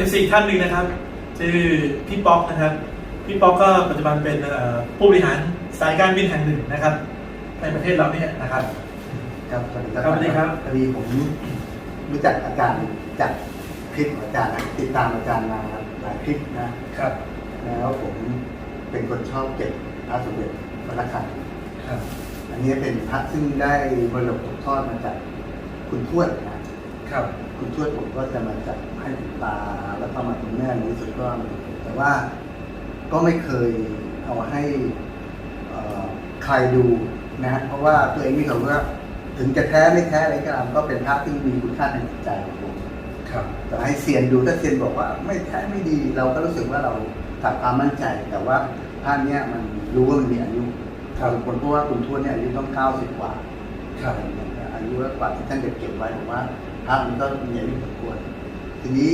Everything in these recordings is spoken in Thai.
อฟซีท่านหนึ่งนะครับชื่อพี่ป๊อกนะครับ พี่ป๊อกก็ปัจจุบันเป็นเอ่อผู้บริหารสายการบินแห่งหนึ่งนะครับ ในประเทศเราเนี่ยนะครับ ครับสวัสดีครับครับสวัสดีครับพอดีผมรู้จักอาจารย์จากคลิปของอาจารย์นะติดตามอาจารย์มาหลายคลิปนะครับ แล้วผมเป็นคนชอบเก็บพระสมเด็จพระราชาครับ อันนี้เป็นพระซึ่งได้มรดกตกทอดมาจากคุณทวดนะครับ คุณทวดผมก็จะมาจาก ให้คุณตาแล้วก็มาคุณแม่ในที่สุดก็มาแต่ว่าก็ไม่เคยเอาให้เอ่อใครดูนะฮะเพราะว่าตัวเองมีความรู้ว่าถึงจะแท้ไม่แท้อะไรก็ตามก็เป็นพระที่มีคุณค่าทางจิตใจของผมครับแต่ให้เซียนดูถ้าเซียนบอกว่า ไม่แท้ไม่ดี เราก็รู้สึกว่าเราขาดความมั่นใจ แต่ว่าพระเนี้ยมันรู้ว่ามันมีอายุครับคนเพราะว่าคุณทวดเนี่ยอายุต้องเก้าสิบกว่าครับอายุกว่าที่ท่านเก็บเก็บไว้ผมว่าพระมันก็มีอายุสมควร ทีนี้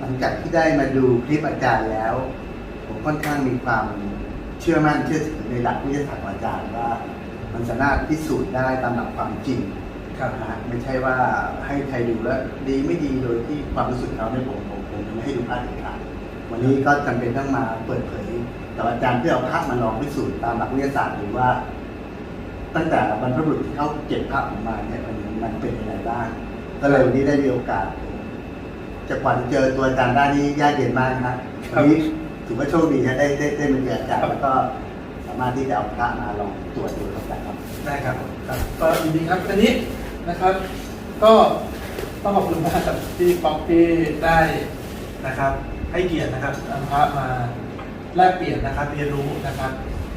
หลังจากที่ได้มาดูคลิปอาจารย์แล้ว ผมค่อนข้างมีความเชื่อมั่นเชื่อถือในหลักวิทยาศาสตร์ของอาจารย์ว่า มันสามารถพิสูจน์ได้ตามหลักความจริงครับนะฮะไม่ใช่ว่าให้ใครดูแล้วดีไม่ดีโดยที่ความรู้สึกเขาเนี่ยผมผมผมจะไม่ให้ดูพระเด็ดขาดวันนี้ก็จำเป็นต้องมาเปิดเผยกับอาจารย์เพื่อเอาพระมาลองพิสูจน์ตามหลักวิทยาศาสตร์ดูว่า ตั้งแต่บรรพบุรุษที่เขาเก็บภาพออกมาเนี่ยมันมันเป็นยังไงบ้างก็เลยวันนี้ได้มีโอกาส จะกว่าจะเจอตัวอาจารย์ได้นี่ยากเย็นมากนะวันนี้ถือว่าโชคดีนะได้ได้ได้มาเจออาจารย์แล้วก็สามารถที่จะเอาพระมาลองตรวจดูแล้วกันครับ ได้ครับครับก็ยินดีครับอันนี้นะครับ ก็ต้องขอบคุณมากกับที่ป๊อกที่ได้นะครับ ให้เกียรตินะครับนำพระมาแลกเปลี่ยนนะครับเรียนรู้นะครับ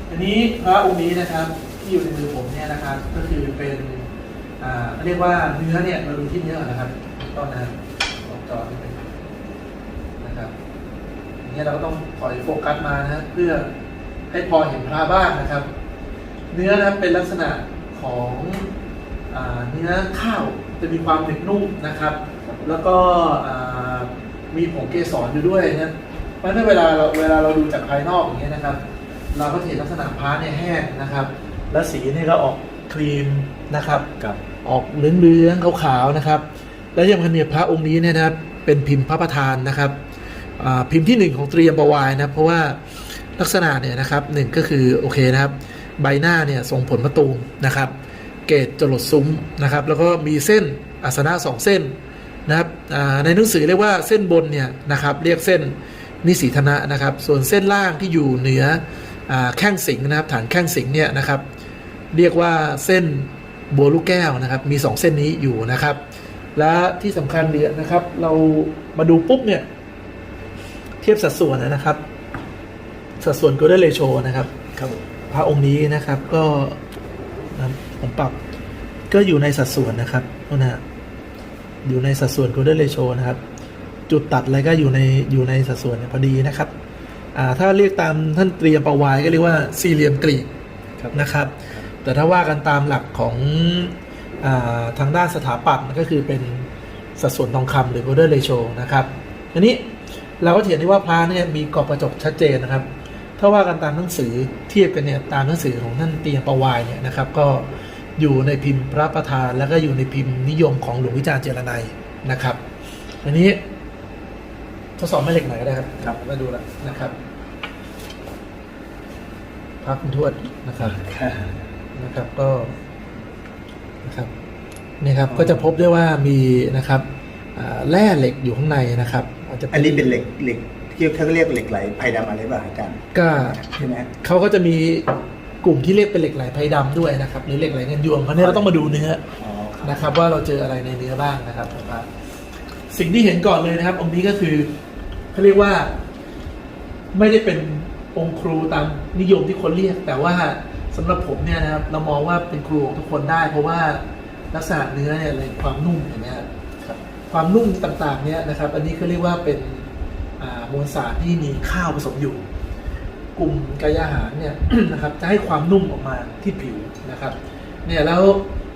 อันนี้พระองค์นี้นะครับที่อยู่ในมือผมเนี่ยนะครับ ก็คือเป็นอ่าเรียกว่าเนื้อเนี่ยเราดูที่เนื้อก่อนนะครับต้นนะ ครับลองจอนิดนึงนะครับอย่างเงี้ยเราก็ต้องถอยโฟกัสมานะฮะเพื่อให้พอเห็นพระบ้างนะครับ เนื้อนะครับเป็นลักษณะของอาเนื้อข้าวจะมีความหนึบนุ่มนะครับ แล้วก็อ่ามีผงเกสรอยู่ด้วยนะเพราะฉะนั้นเวลาเราเวลาเราดูจากภายนอกอย่างเงี้ยนะครับ เราก็จะเห็นลักษณะพาเนี่ยแห้งนะครับ และสีเนี่ยก็ออกครีมนะครับครับ ออกเหลืองๆขาวๆนะครับ และที่สำคัญเนี่ยพระองค์นี้เนี่ยนะครับเป็นพิมพ์พระประธานนะครับพิมพ์ที่หนึ่งของเตรียมประวายนะเพราะว่าลักษณะเนี่ยนะครับหนึ่งก็คือโอเคนะครับใบหน้าเนี่ยทรงผลมะตูมนะครับ เกตจรดซุ้มนะครับ แล้วก็มีเส้นอาสนะสองเส้นนะครับในหนังสือเรียกว่าเส้นบนเนี่ยนะครับเรียกเส้นนิสีธนะนะครับ ส่วนเส้นล่างที่อยู่เหนืออแข้งสิงนะครับฐานแข้งสิงเนี่ยนะครับ เรียกว่าเส้นบัวลูกแก้วนะครับ มี 2 เส้นนี้อยู่นะครับ และที่สำคัญเนี่ยนะครับ เรามาดูปุ๊บเนี่ย เทียบสัดส่วนนะครับ สัดส่วน golden ratio นะครับครับพระองค์นี้นะครับก็นะผมปรับก็อยู่ในสัดส่วนนะครับนะฮะอยู่ในสัดส่วน golden ratio นะครับ จุดตัดอะไรก็อยู่ในอยู่ในสัดส่วนเนี่ยพอดีนะครับอ่าถ้าเรียกตามท่านเตรียมประวายก็เรียกว่าสี่เหลี่ยมกรีกครับนะครับ แต่ถ้าว่ากันตามหลักของอา ทางด้านสถาปัตย์ก็คือเป็นสัดส่วนทองคำหรือ golden ratio นะครับอันนี้เราก็จะเห็นได้ว่าพระเนี่ยมีกรอบกระจกชัดเจนนะครับ ถ้าว่ากันตามหนังสือเทียบกันเนี่ยตามหนังสือของท่านเตียงประวายเนี่ยนะครับ ก็อยู่ในพิมพ์พระประธานแล้วก็อยู่ในพิมพ์นิยมของหลวงวิจารณ์เจรไนยนะครับอันนี้ทดสอบแม่เหล็กหน่อยก็ได้ครับครับมาดูแล้วนะครับพระคุณทวดนะครับนะครับก็ นะครับนี่ครับก็จะพบได้ว่ามีนะครับอ่าแร่เหล็กอยู่ข้างในนะครับอาจจะอันนี้เป็นเหล็กเหล็กที่เขาเรียกเหล็กไหลไพดำอะไรบ้างอาจารย์ก็ใช่ไหมเขาก็จะมีกลุ่มที่เรียกเป็นเหล็กไหลไพดำด้วยนะครับหรือเหล็กไหลเงินยวงเพราะฉะนั้นเราต้องมาดูเนื้ออ๋อนะครับ ว่าเราเจออะไรในเนื้อบ้างนะครับครับสิ่งที่เห็นก่อนเลยนะครับองค์นี้ก็คือเขาเรียกว่า ไม่ได้เป็นองค์ครูตามนิยมที่คนเรียก แต่ว่า สำหรับผมเนี่ยนะครับเรามองว่าเป็นครูของทุกคนได้ เพราะว่าลักษณะเนื้อเนี่ยเลยความนุ่มเห็นไหมครับความนุ่มต่างๆเนี่ยนะครับ อันนี้เขาเรียกว่าเป็นอ่ามวลสารที่มีข้าวผสมอยู่ กลุ่มกายอาหารเนี่ยนะครับจะให้ความนุ่มออกมาที่ผิวนะครับเนี่ยแล้ว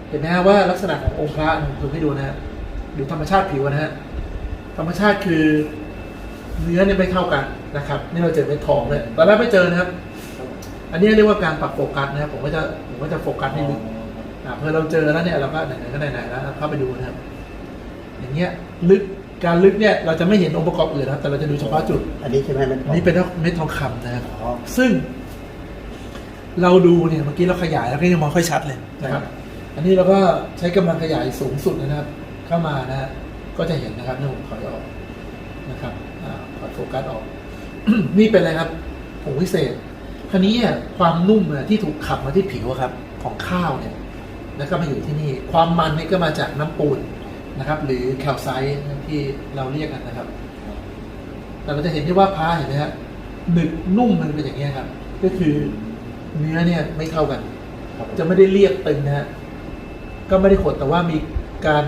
เห็นไหมฮะว่าลักษณะขององค์พระผมดูให้ดูนะฮะดูธรรมชาติผิวนะฮะธรรมชาติคือเนื้อเนี่ยไม่เท่ากันนะครับ นี่เราเจอเม็ดทองเลยตอนแรกไม่เจอนะครับ อันนี้เรียกว่าการปรับโฟกัสนะครับผมก็จะผมก็จะโฟกัสให้ลึกอ่าเพื่อเราเจอแล้วเนี่ยเราก็ไหนๆก็ไหนๆแล้วเข้าไปดูนะครับ อย่างเงี้ยลึกการลึกเนี่ยเราจะไม่เห็นองค์ประกอบอื่นนะแต่เราจะดูเฉพาะจุด อันนี้ใช่ไหมมันอันนี้เป็นเม็ดทองคำนะครับอ๋อซึ่ง เราดูเนี่ยเมื่อกี้เราขยายแล้วก็ยังมองค่อยชัดเลยนะครับ อันนี้เราก็ใช้กำลังขยายสูงสุดนะครับ เข้ามานะฮะก็จะเห็นนะครับเนี่ยผมถอยออกนะครับอ่าถอยโฟกัสออก นี่เป็นอะไรครับผงวิเศษ คราวนี้เนี่ยความนุ่มเนี่ยที่ถูกขับมาที่ผิวอะครับของข้าวเนี่ยแล้วก็มาอยู่ที่นี่ความมันนี่ก็มาจากน้ำปูนนะครับ หรือแคลไซต์ที่เราเรียกกันนะครับ แต่เราจะเห็นได้ว่าพาเห็นไหมฮะหนึบนุ่มมันเป็นอย่างนี้ยครับ ก็คือเนื้อเนี่ยไม่เท่ากันครับจะไม่ได้เรียบตึงนะฮะก็ไม่ได้ขดแต่ว่ามีการ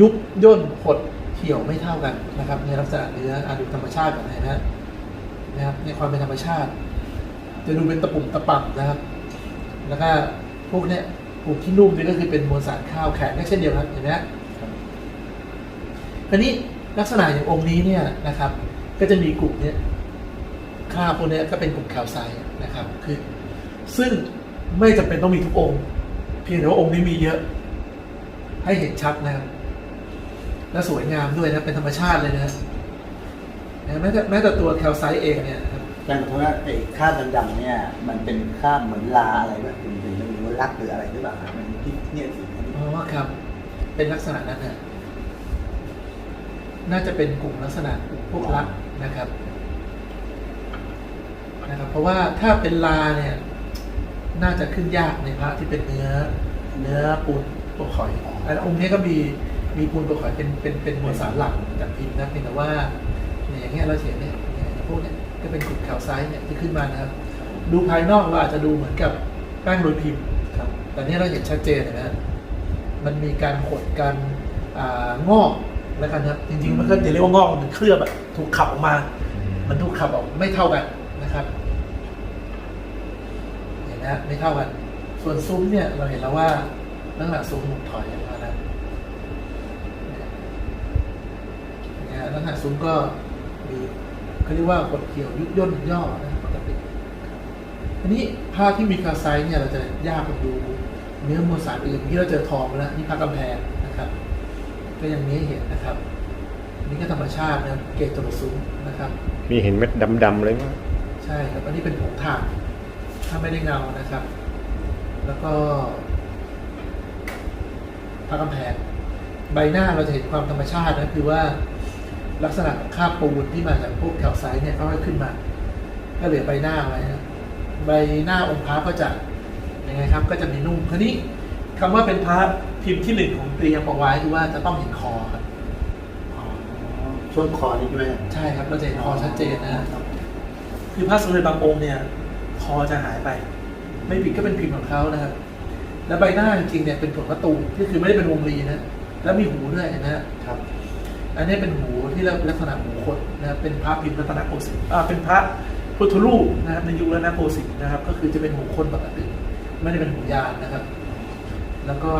ยุบย่นขดเขียวไม่เท่ากันนะครับ ในลักษณะเนื้ออาดูธรรมชาติก่อนนะฮะนะครับในความเป็นธรรมชาติ จะดูเป็นตะปุ่มตะปับนะครับ แล้วก็พวกเนี้ยกลุ่มที่นุ่มนี่ก็คือเป็นมวลสารข้าวแข็งก็เช่นเดียวกันเห็นไหมฮะคราวนี้ลักษณะอย่างองค์นี้เนี่ยนะครับ ก็จะมีกลุ่มเนี้ยข้าวพวกเนี้ยก็เป็นกลุ่มแคลไซต์นะครับ คือ ซึ่งไม่จำเป็นต้องมีทุกองค์ เพียงแต่ว่าองค์นี้มีเยอะ ให้เห็นชัดนะครับ และสวยงามด้วยนะ เป็นธรรมชาติเลยนะแม้แต่แม้แต่ตัวแคลไซต์เองเนี่ยนะ จารย์ขอโทษนะไอ้คราบดำๆเนี่ย มันเป็นคราบเหมือนลาอะไรแบบคุณถึงไม่รู้ว่ารักหรืออะไรหรือเปล่าครับมันที่เนี่ยสีนี้อ๋อครับ เป็นลักษณะนั้นนะน่าจะเป็นกลุ่มลักษณะพวกรักนะครับ นะครับ เพราะว่าถ้าเป็นลาเนี่ย น่าจะขึ้นยากในพระที่เป็นเนื้อ เนื้อปูนตัวข่อยแล้วองค์นี้ก็มีมีปูนตัวข่อยเป็นเป็นเป็นมวลสารหลักจากพิมพ์นะเพียงแต่ว่า อย่างเงี้ยเราเห็นเนี่ยเนี่ยพวกเนี้ย ก็เป็นกลุ่มแคลไซต์เนี่ยที่ขึ้นมานะครับ ดูภายนอกเราอาจจะดูเหมือนกับแป้งโรยพิมพ์ครับแต่นี่เราเห็นชัดเจนนะฮะมันมีการขดการอ่างอกแล้วกันครับจริงๆมันก็จะเรียกว่างอกมันเคลือบอะถูกขับออกมา มันถูกขับออกไม่เท่ากันนะครับเห็นนะฮะไม่เท่ากัน ส่วนซุ้มเนี่ยเราเห็นแล้วว่าลักษณะซุ้มหมุนถอยออกมาแล้วเนี่ยลักษณะซุ้มก็มี เขาเรียกว่าขดเกี่ยวยุบย่นย่อนะปกติอันนี้ผ้าที่มีคาไซต์เนี่ยเราจะยากกว่าดูเนื้อมวลสารอื่นที่เราเจอทองไปแล้วนี่ผ้ากำแพงนะครับ ก็ยังมีให้เห็นนะครับอันนี้ก็ธรรมชาตินะเกตจรดซุ้มนะครับ มีเห็นเม็ดดำๆเลยมั้ยใช่ครับอันนี้เป็นผงถ่านถ้าไม่ได้เงานะครับ แล้วก็ผ้ากำแพงใบหน้าเราจะเห็นความธรรมชาตินะคือว่า ลักษณะของคราบปูนที่มาจากพวกแคลไซต์เนี่ยก็ขึ้นมา ก็เหลือใบหน้าไว้นะใบหน้าองค์พระก็จะยังไงครับ ก็จะมีนุ่มคราวนี้คำว่าเป็นพระพิมพ์ที่หนึ่งของตรียังบอกไว้คือว่าจะต้องเห็นคอครับอ๋อช่วงคอนี่ใช่ไหมใช่ครับเราจะเห็นคอชัดเจนนะคือพระสมเด็จบางองค์เนี่ย คอจะหายไป ไม่ผิดก็เป็นพิมพ์ของเขานะครับ แล้วใบหน้าจริงๆเนี่ยเป็นผลประตูที่คือไม่ได้เป็นวงรีนะแล้วมีหูด้วยเห็นไหมฮะครับ อันนี้เป็นหูที่ลักษณะหูคดนะครับเป็นพระพิมพ์รัตนโกสินทร์อ่าเป็นพระพุทธรูปนะครับในยุครัตนโกสินทร์นะครับ ก็คือจะเป็นหูคนปกติไม่ได้เป็นหูยานนะครับ แล้วก็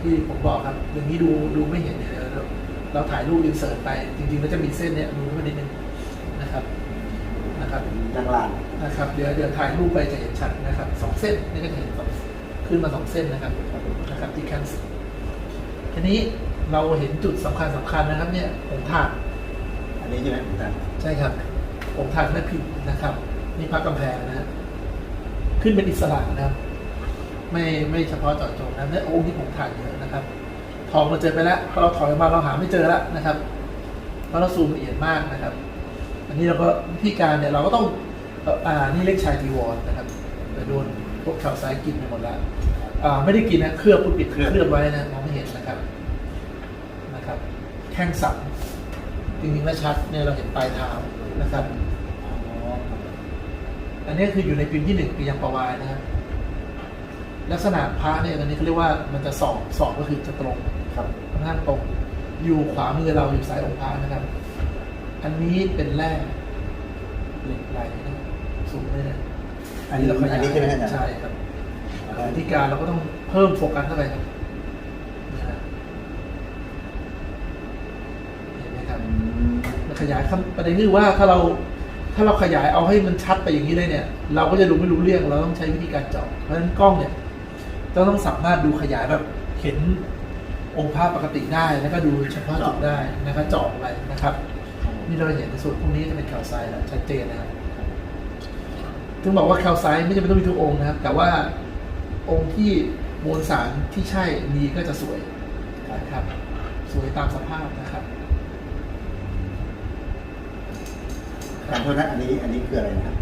ที่ผมบอกครับอย่างนี้ดูดูไม่เห็นเนี่ยเดี๋ยวเราเราถ่ายรูปอินเสิร์ตไปจริงๆแล้วจะมีเส้นเนี่ยดูขึ้นมานิดนึงนะครับนะครับดังลานนะครับเดี๋ยวเดี๋ยวถ่ายรูปไปจะเห็นชัดนะครับสองเส้นนี่ก็จะเห็นสองขึ้นมาสองเส้นนะครับนะครับที่แคนทีนี้ เราเห็นจุดสำคัญสำคัญนะครับ เนี่ยองค์ถาดอันนี้ใช่ไหมอาจารย์ใช่ครับองค์ถาดแม่พิมพ์นะครับ นี่พระกำแพงนะฮะขึ้นเป็นอิสระนะครับ ไม่ไม่เฉพาะเจาะจงนะเนี่ยองค์ที่ผมถ่ายเยอะนะครับ ทองเราเจอไปแล้วพอเราถอยออกมาเราหาไม่เจอแล้วนะครับเพราะเราซูมละเอียดมากนะครับ อันนี้เราก็วิธีการเนี่ยเราก็ต้องเอ่ออ่านี่เล็กชายจีวรนะครับแต่โดนพวกข่าวซ้ายกินไปหมดแล้วอ่าไม่ได้กินนะเคลือบผู้ปิดเคลือบไว้นะมองไม่เห็นนะครับนะครับ แข้งสับจริงๆแล้วชัดเนี่ยเราเห็นปลายเท้านะครับอ๋ออันนี้คืออยู่ในพิมพ์ที่หนึ่งปียังประวายนะครับลักษณะพระเนี่ยตอนนี้เขาเรียกว่ามันจะสอบสอบก็คือจะตรงครับค่อนข้างตรง อยู่ขวามือเราอยู่ซ้ายองค์พระนะครับ อันนี้เป็นแร่เหล็กไหลนะสูงเลยนะอันนี้เราขยายอันนี้ใช่ไหมอาจารย์ใช่ครับวิธีการเราก็ต้องเพิ่มโฟกัสเข้าไปครับนะฮะเห็นไหมครับ อืม มัน ขยายคำประเด็นคือว่าถ้าเราถ้าเราขยายเอาให้มันชัดไปอย่างนี้เลยเนี่ย เราก็จะดูไม่รู้เรื่องเราต้องใช้วิธีการเจาะเพราะฉะนั้นกล้องเนี่ยเราต้องสามารถดูขยายแบบเห็นองค์ภาพปกติได้แล้วก็ดูเฉพาะจุดได้นะครับเจาะไปนะครับ นี่เราเห็นในส่วนพวกนี้จะเป็นแคลไซต์แล้วชัดเจนนะครับถึงบอกว่าแคลไซต์ไม่จำเป็นต้องมีทุกองค์นะครับ แต่ว่าองค์ที่มวลสารที่ใช่มีก็จะสวยนะครับ สวยตามสภาพนะครับ การโทษนะอันนี้อันนี้คืออะไรนะครับ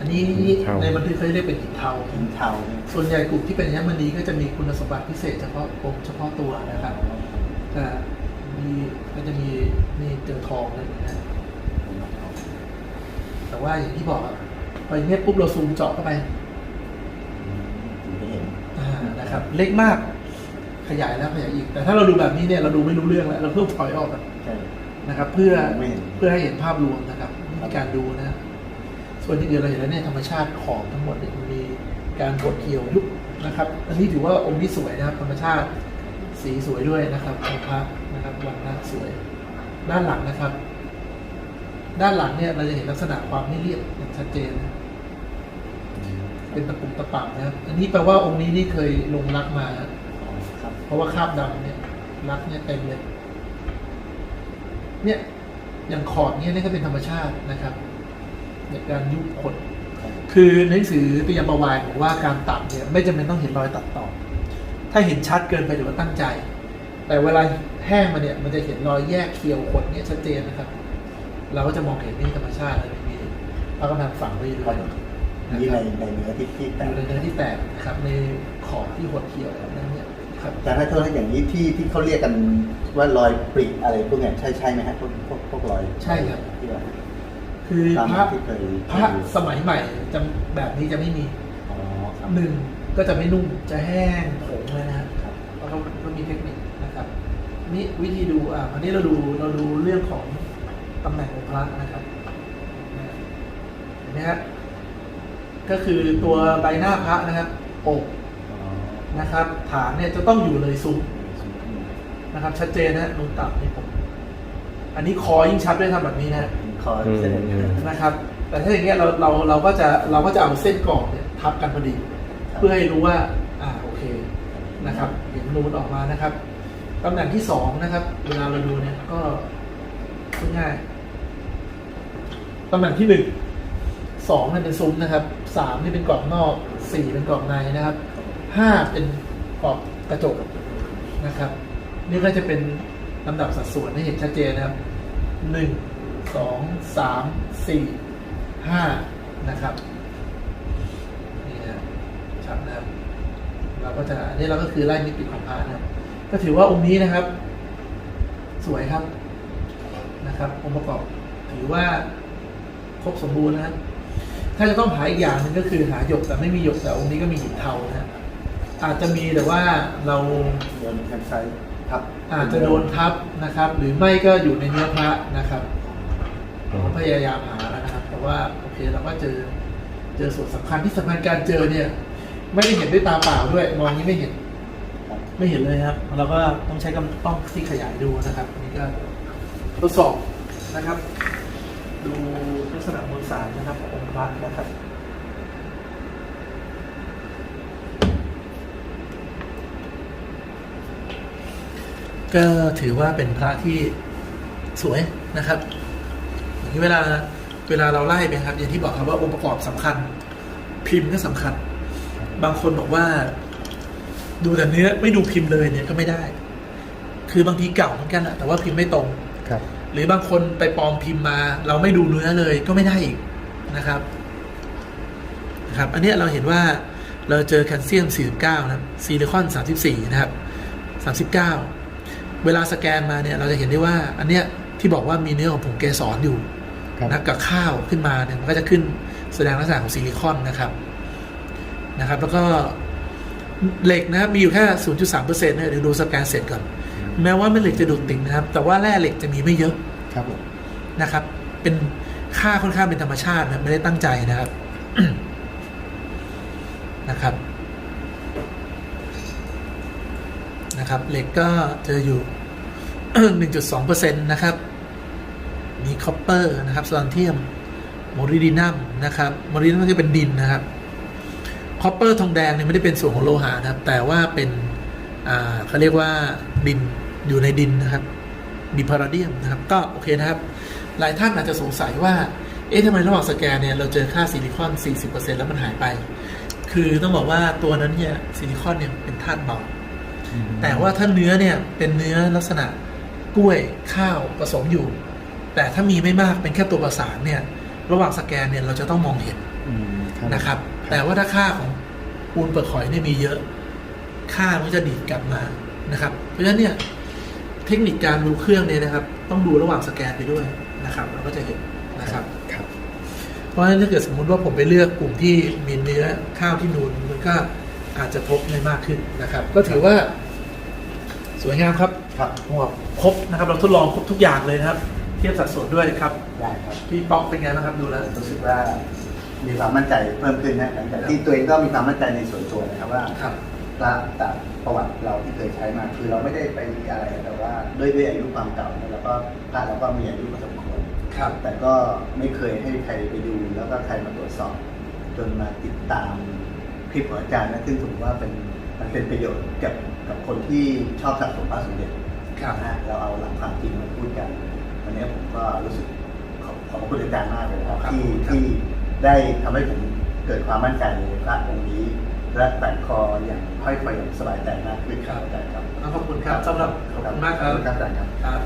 อันนี้ในบันทึกเขาเรียกเป็นหินเทาหินเทาเนี่ยส่วนใหญ่กลุ่มที่เป็นอัญมณีก็จะมีคุณสมบัติพิเศษเฉพาะองค์เฉพาะตัวนะครับแต่มีก็จะมีมีเจอทองอะไรอย่างเงี้ยแต่ว่าอย่างที่บอกอะพออย่างเงี้ยปุ๊บเราซูมเจาะเข้าไปถึงจะเห็นอ่านะครับเล็กมากขยายแล้วขยายอีก แต่ถ้าเราดูแบบนี้เนี่ยเราดูไม่รู้เรื่องแล้ว เราเพิ่มถอยออกอะใช่นะครับ เพื่อไม่เห็นเพื่อให้เห็นภาพรวมนะครับ มีการดูนะส่วนที่อื่นเราเห็นแล้วเนี่ยธรรมชาติของทั้งหมดเนี่ยมันมีการกดเกี่ยวยุบนะครับ อันนี้ถือว่าองค์ที่สวยนะครับ ธรรมชาติสีสวยด้วยนะครับองค์พระนะครับวันหน้าสวย ด้านหลังนะครับ ด้านหลังเนี่ยเราจะเห็นลักษณะความไม่เรียบอย่างชัดเจน เป็นตะปุ่มตะป่ำนะครับ อันนี้แปลว่าองค์นี้นี่เคยลงรักมาครับเพราะว่าคราบดำเนี่ยรักเนี่ยเต็มเลยเนี่ย อย่างขอบเนี่ยนี่ก็เป็นธรรมชาตินะครับ ในการยุบขด คือหนังสือปิยมประวายบอกว่าการตัดเนี่ยไม่จำเป็นต้องเห็นรอยตัดต่อ ถ้าเห็นชัดเกินไปถือว่าตั้งใจ แต่เวลาแห้งมาเนี่ยมันจะเห็นรอยแยกเคียวขดเนี่ยชัดเจนนะครับ เราก็จะมองเห็นนี่ธรรมชาติเลยมีพระกำลังฝังไว้อยู่ด้วยนะนี่คในรับในเนื้อที่ที่อแต่ยู่ในเนื้อที่แตกนะครับในขอบที่หดเคี่ยวแบบนั้นเนี่ยครับแต่ถ้าโทษนะอย่างนี้ที่ที่เขาเรียกกัน ว่ารอยปริอะไรพวกเนี้ยใช่ใช่ไหมฮะพวกพวกพวกรอยใช่ครับ ที่ว่าคือตามพระที่เคยพระสมัยใหม่จะแบบนี้จะไม่มีอ๋อครับหนึ่งก็จะไม่นุ่มจะแห้งผงเลยนะครับครับเพราะเขาเขามีเทคนิคนะครับ นี่วิธีดูอะอันนี้เราดูเราดูเรื่องของตำแหน่งของพระนะครับเห็นไหมครับก็คือตัวใบหน้าพระนะครับอกอ๋อนะครับ ฐานเนี่ยจะต้องอยู่เลยซุ้ม นะครับ ชัดเจนนะลงต่ำนี่ผมอันนี้คอยิ่งชัดด้วยทำแบบนี้นะคอเส้นอืมนะครับ แต่ถ้าอย่างเงี้ยเราเราเราก็จะเราก็จะเอาเส้นกรอบเนี่ยทับกันพอดี เพื่อให้รู้ว่า อ่าโอเคนะครับเห็นนูนออกมานะครับตำแหน่งที่สองนะครับ เวลาเราดูเนี่ยก็ง่ายๆตำแหน่งที่หนึ่งสองเนี่ยเป็นซุ้มนะครับสามนี่เป็นกรอบนอกสี่เป็นกรอบในนะครับห้าเป็นกรอบกระจกนะครับ นี่ก็จะเป็นลำดับสัดส่วนให้เห็นชัดเจนนะครับหนึ่งสองสามสี่ห้านะครับนี่นะครับชัดนะครับเราก็จะอันนี้เราก็คือไล่มิติของพระนะครับ ก็ถือว่าองค์นี้นะครับ สวยครับนะครับ องค์ประกอบถือว่าครบสมบูรณ์นะครับถ้าจะต้องหาอีกอย่างหนึ่งก็คือหาหยกแต่ไม่มีหยกแต่องค์นี้ก็มีหินเทานะอาจจะมีแต่ว่าเราโดนแคนไซ ทับอาจจะโดนทับนะครับ หรือไม่ก็อยู่ในเนื้อพระนะครับอืมก็พยายามหาแล้วนะครับ แต่ว่าโอเคเราก็เจอเจอส่วนสำคัญที่สำคัญการเจอเนี่ย ไม่ได้เห็นด้วยตาเปล่าด้วยมองนี้ไม่เห็นครับไม่เห็นเลยครับ เราก็ต้องใช้กำต้องที่ขยายดูนะครับอันนี่ก็ทดสอบนะครับ ดูลักษณะมวลสารนะครับขององค์พระนะครับ ก็ถือว่าเป็นพระที่สวยนะครับอย่างที่เวลาเวลาเราไล่ไปครับ อย่างที่บอกครับว่าองค์ประกอบสำคัญ พิมพ์ก็สำคัญ บางคนบอกว่า ดูแต่เนื้อไม่ดูพิมพ์เลยเนี่ยก็ไม่ได้ คือบางทีเก่าเหมือนกันอะแต่ว่าพิมพ์ไม่ตรงครับ หรือบางคนไปปลอมพิมพ์มา เราไม่ดูเนื้อเลยก็ไม่ได้อีกนะครับนะครับ อันเนี้ยเราเห็นว่าเราเจอแคลเซียม 49 นะครับซิลิคอน 34 นะครับ 39 เวลาสแกนมาเนี่ยเราจะเห็นได้ว่าอันเนี้ยที่บอกว่ามีเนื้อของผงเกสรอยู่ครับนะกับข้าวขึ้นมาเนี่ยมันก็จะขึ้นแสดงลักษณะของซิลิคอนนะครับนะครับ แล้วก็เหล็กนะครับมีอยู่แค่ 0.3%เนี่ยเดี๋ยวดูสแกนเสร็จก่อน แม้ว่าแม่เหล็กจะดูดติ่งนะครับ แต่ว่าแร่เหล็กจะมีไม่เยอะครับผมนะครับ เป็นค่าค่อนข้างเป็นธรรมชาตินะไม่ได้ตั้งใจนะครับนะครับ นะครับเหล็กก็เจออยู่ 1.2%นะครับ มีคอปเปอร์นะครับสลอนเทียมโมริดินัมนะครับโมริดินัมก็เป็นดินนะครับคอปเปอร์ทองแดงเนี่ยไม่ได้เป็นส่วนของโลหะนะครับ แต่ว่าเป็นอ่าเขาเรียกว่าดินอยู่ในดินนะครับมีพาราเดียมนะครับ ก็โอเคนะครับ หลายท่านอาจจะสงสัยว่า เอ๊ะทำไมระหว่างสแกนเนี่ยเราเจอค่าซิลิคอน 40%แล้วมันหายไป คือต้องบอกว่าตัวนั้นเนี่ยซิลิคอนเนี่ยเป็นธาตุเบา แต่ว่าถ้าเนื้อเนี่ยเป็นเนื้อลักษณะกล้วยข้าวผสมอยู่ แต่ถ้ามีไม่มากเป็นแค่ตัวประสานเนี่ย ระหว่างสแกนเนี่ยเราจะต้องมองเห็นนะครับ แต่ว่าถ้าค่าของปูนเปลือกหอยเนี่ยมีเยอะ ค่ามันจะดีดกลับมานะครับ เพราะฉะนั้นเนี่ยเทคนิคการดูเครื่องเนี่ยนะครับ ต้องดูระหว่างสแกนไปด้วยนะครับ เราก็จะเห็นนะครับครับเพราะฉะนั้นถ้าเกิดสมมุติว่าผมไปเลือกกลุ่มที่มีเนื้อข้าวที่นูนมันก็ อาจจะพบได้มากขึ้นนะครับ ก็ถือว่า สวยงามครับครับหัวครบนะครับ เราทดลองครบทุกอย่างเลยนะครับ เทียบสัดส่วนด้วยครับได้ครับพี่ป๊อกเป็นไงบ้างครับดูแล้ว รู้สึกว่ามีความมั่นใจเพิ่มขึ้นนะหลังจากที่ตัวเองก็มีความมั่นใจในส่วนตัวนะครับว่าครับจากจากประวัติเราที่เคยใช้มาคือเราไม่ได้ไปอะไรแต่ว่าด้วยด้วยอายุความเก่าเนี่ยแล้วก็พระเราก็มีอายุพอสมควรครับ แต่ก็ไม่เคยให้ใครไปดูแล้วก็ใครมาตรวจสอบ จนมาติดตาม คลิปของอาจารย์นะซึ่งผมว่าเป็นมันเป็นประโยชน์กับกับคนที่ชอบสะสมพระสมเด็จครับนะฮะเราเอาหลักความจริงมาพูดกันวันนี้ผมก็รู้สึกขอบขอบคุณอาจารย์มากเลยนะครับครับที่ครับที่ได้ทำให้ผมเกิดความมั่นใจในพระองค์นี้ และแตะคออย่างห้อยคออย่างสบายใจมากขึ้นครับอาจารย์ครับขอบคุณครับสำหรับขอบคุณมากครับครับอาจารย์ครับครับ